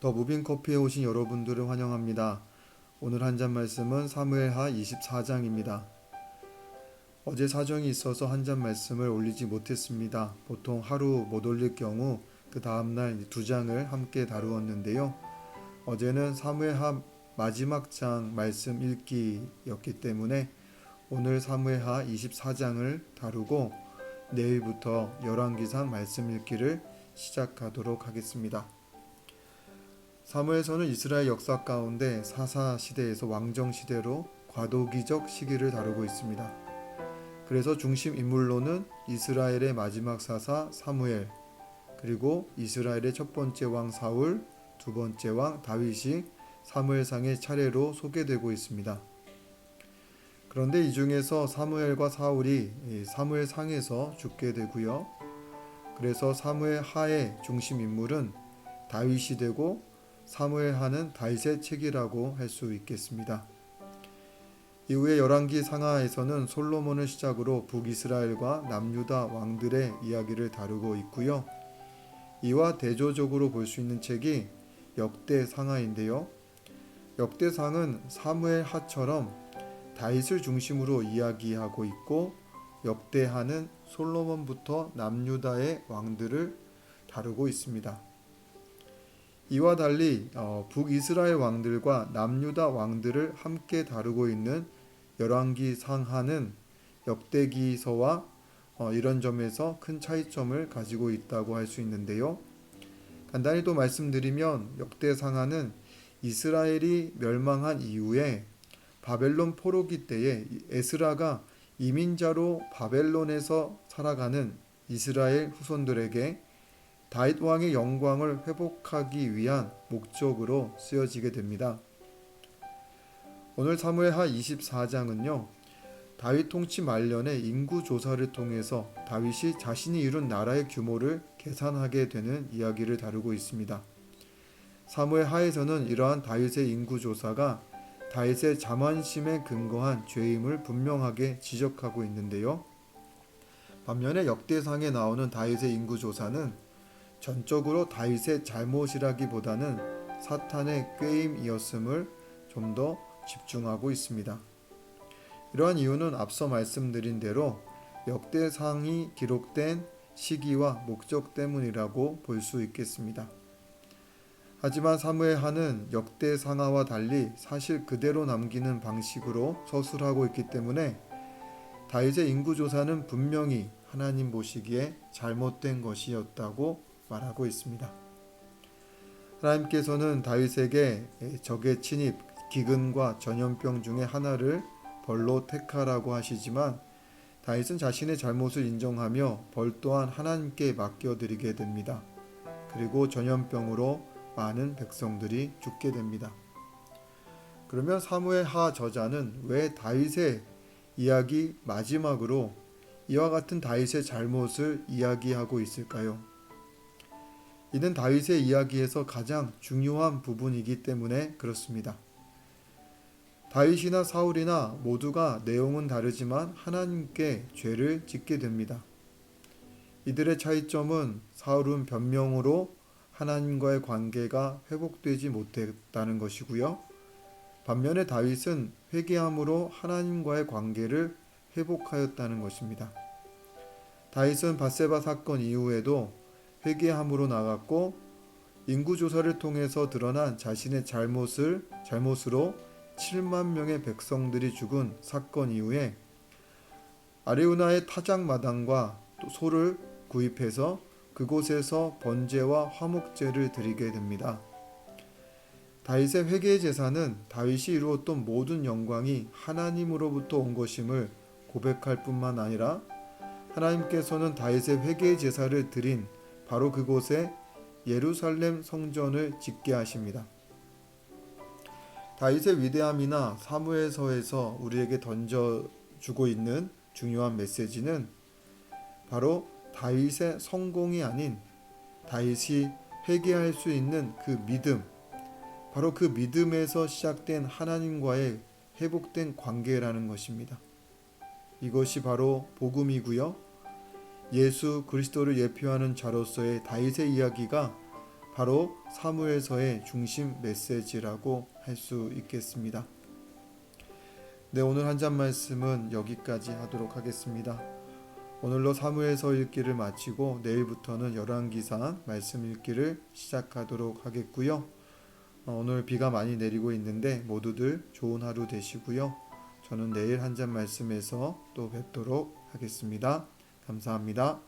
더 무빙 커피에 오신 여러분들을 환영합니다. 오늘 한 잔 말씀은 사무엘하 24장입니다. 어제 사정이 있어서 한 잔 말씀을 올리지 못했습니다. 보통 하루 못 올릴 경우 그 다음 날 두 장을 함께 다루었는데요. 어제는 사무엘하 마지막 장 말씀 읽기였기 때문에 오늘 사무엘하 24장을 다루고 내일부터 열왕기상 말씀 읽기를 시작하도록 하겠습니다. 사무엘서는 이스라엘 역사 가운데 사사 시대에서 왕정 시대로 과도기적 시기를 다루고 있습니다. 그래서 중심 인물로는 이스라엘의 마지막 사사 사무엘, 그리고 이스라엘의 첫 번째 왕 사울, 두 번째 왕 다윗이 사무엘상의 차례로 소개되고 있습니다. 그런데 이 중에서 사무엘과 사울이 사무엘상에서 죽게 되고요. 그래서 사무엘 하의 중심 인물은 다윗이 되고 사무엘 하는 다윗의 책이라고 할 수 있겠습니다. 이후에 열왕기 상하에서는 솔로몬을 시작으로 북이스라엘과 남유다 왕들의 이야기를 다루고 있고요. 이와 대조적으로 볼 수 있는 책이 역대 상하인데요. 역대 상은 사무엘 하처럼 다윗을 중심으로 이야기하고 있고 역대 하는 솔로몬부터 남유다의 왕들을 다루고 있습니다. 이와 달리 어, 북이스라엘 왕들과 남유다 왕들을 함께 다루고 있는 열왕기 상하는 역대기서와 어, 이런 점에서 큰 차이점을 가지고 있다고 할 수 있는데요. 간단히 또 말씀드리면 역대 상하는 이스라엘이 멸망한 이후에 바벨론 포로기 때에 에스라가 이민자로 바벨론에서 살아가는 이스라엘 후손들에게 다윗 왕의 영광을 회복하기 위한 목적으로 쓰여지게 됩니다. 오늘 사무엘하 24장은요. 다윗 통치 말년에 인구 조사를 통해서 다윗이 자신이 이룬 나라의 규모를 계산하게 되는 이야기를 다루고 있습니다. 사무엘 하에서는 이러한 다윗의 인구 조사가 다윗의 자만심에 근거한 죄임을 분명하게 지적하고 있는데요. 반면에 역대상에 나오는 다윗의 인구 조사는 전적으로 다윗의 잘못이라기보다는 사탄의 꾀임이었음을 좀 더 집중하고 있습니다. 이러한 이유는 앞서 말씀드린 대로 역대상이 기록된 시기와 목적 때문이라고 볼 수 있겠습니다. 하지만 사무엘하는 역대상하와 달리 사실 그대로 남기는 방식으로 서술하고 있기 때문에 다윗의 인구 조사는 분명히 하나님 보시기에 잘못된 것이었다고 말하고 있습니다. 하나님께서는 다윗에게 적의 침입, 기근과 전염병 중에 하나를 벌로 택하라고 하시지만 다윗은 자신의 잘못을 인정하며 벌 또한 하나님께 맡겨드리게 됩니다. 그리고 전염병으로 많은 백성들이 죽게 됩니다. 그러면 사무엘 하 저자는 왜 다윗의 이야기 마지막으로 이와 같은 다윗의 잘못을 이야기하고 있을까요? 이는 다윗의 이야기에서 가장 중요한 부분이기 때문에 그렇습니다. 다윗이나 사울이나 모두가 내용은 다르지만 하나님께 죄를 짓게 됩니다. 이들의 차이점은 사울은 변명으로 하나님과의 관계가 회복되지 못했다는 것이고요. 반면에 다윗은 회개함으로 하나님과의 관계를 회복하였다는 것입니다. 다윗은 바세바 사건 이후에도 회개함으로 나갔고 인구 조사를 통해서 드러난 자신의 잘못을 잘못으로 7만 명의 백성들이 죽은 사건 이후에 아레우나의 타작 마당과 또 소를 구입해서 그곳에서 번제와 화목제를 드리게 됩니다. 다윗의 회개 제사는 다윗이 이루었던 모든 영광이 하나님으로부터 온 것임을 고백할 뿐만 아니라 하나님께서는 다윗의 회개 제사를 드린 바로 그곳에 예루살렘 성전을 짓게 하십니다. 다윗의 위대함이나 사무엘서에서 우리에게 던져 주고 있는 중요한 메시지는 바로 다윗의 성공이 아닌 다윗이 회개할 수 있는 그 믿음, 바로 그 믿음에서 시작된 하나님과의 회복된 관계라는 것입니다. 이것이 바로 복음이고요. 예수 그리스도를 예표하는 자로서의 다윗의 이야기가 바로 사무엘서의 중심 메시지라고 할 수 있겠습니다. 네, 오늘 한 잔 말씀은 여기까지 하도록 하겠습니다. 오늘로 사무엘서 읽기를 마치고 내일부터는 열왕기상 말씀 읽기를 시작하도록 하겠고요. 어, 오늘 비가 많이 내리고 있는데 모두들 좋은 하루 되시고요. 저는 내일 한 잔 말씀에서 또 뵙도록 하겠습니다. 감사합니다.